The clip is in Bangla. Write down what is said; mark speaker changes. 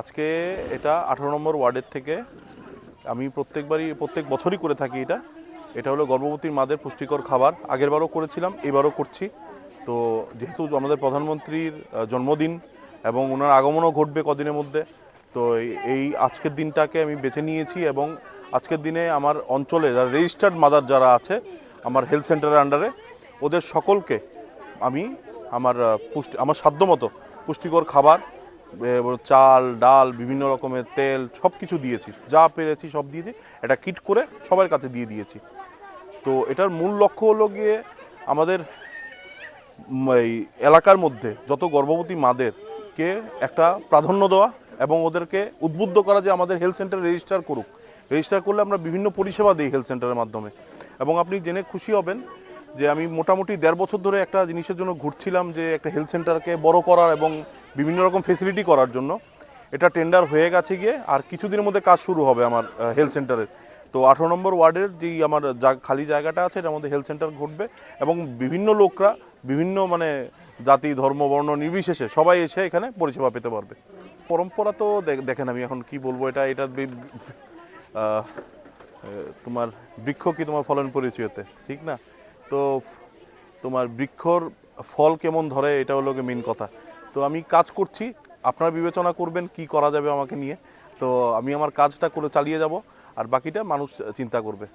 Speaker 1: আজকে এটা আঠারো নম্বর ওয়ার্ডের থেকে আমি প্রত্যেকবারই, প্রত্যেক বছরই করে থাকি এটা। এটা হলো গর্ভবতী মাদের পুষ্টিকর খাবার। আগেরবারও করেছিলাম, এবারও করছি। তো যেহেতু আমাদের প্রধানমন্ত্রীর জন্মদিন এবং ওনার আগমনও ঘটবে কদিনের মধ্যে, তো এই- আজকের দিনটাকে আমি বেছে নিয়েছি এবং আজকের দিনে আমার অঞ্চলে যারা রেজিস্টার্ড মাদার যারা আছে, আমার হেলথ সেন্টারের আন্ডারে ওদের সকলকে আমি আমার পুষ্টি, আমার সাধ্যমতো পুষ্টিকর খাবার চাল, ডাল, বিভিন্ন রকমের তেল সব কিছু দিয়েছি। যা পেরেছি সব দিয়েছি। একটা কিট করে সবার কাছে দিয়ে দিয়েছি। তো এটার মূল লক্ষ্য হলো গিয়ে আমাদের এই এলাকার মধ্যে যত গর্ভবতী মাদেরকে একটা প্রাধান্য দেওয়া এবং ওদেরকে উদ্বুদ্ধ করা যে আমাদের হেলথ সেন্টার রেজিস্টার করুক। রেজিস্টার করলে আমরা বিভিন্ন পরিষেবা দিই হেলথ সেন্টারের মাধ্যমে। এবং আপনি জেনে খুশি হবেন যে আমি মোটামুটি দেড় বছর ধরে একটা জিনিসের জন্য ঘুরছিলাম যে একটা হেলথ সেন্টারকে বড় করার এবং বিভিন্ন রকম ফেসিলিটি করার জন্য। এটা টেন্ডার হয়ে গেছে গিয়ে, আর কিছুদিনের মধ্যে কাজ শুরু হবে আমার হেলথ সেন্টারের তো আঠারো নম্বর ওয়ার্ডের যেই আমার যা খালি জায়গাটা আছে, এটার মধ্যে হেলথ সেন্টার ঘটবে এবং বিভিন্ন লোকরা, বিভিন্ন মানে জাতি, ধর্ম, বর্ণ নির্বিশেষে সবাই এসে এখানে পরিষেবা পেতে পারবে। পরম্পরা তো দেখেন আমি এখন কি বলব, এটা এটা তোমার বৃক্ষ কি তোমার ফলন পরিচয়তে? ঠিক না? তো তোমার বৃক্ষর ফল কেমন ধরে, এটা হলো মেন কথা। তো আমি কাজ করছি, আপনারা বিবেচনা করবেন কি করা যাবে আমাকে নিয়ে। তো আমি আমার কাজটা করে চালিয়ে যাব, আর বাকিটা মানুষ চিন্তা করবে।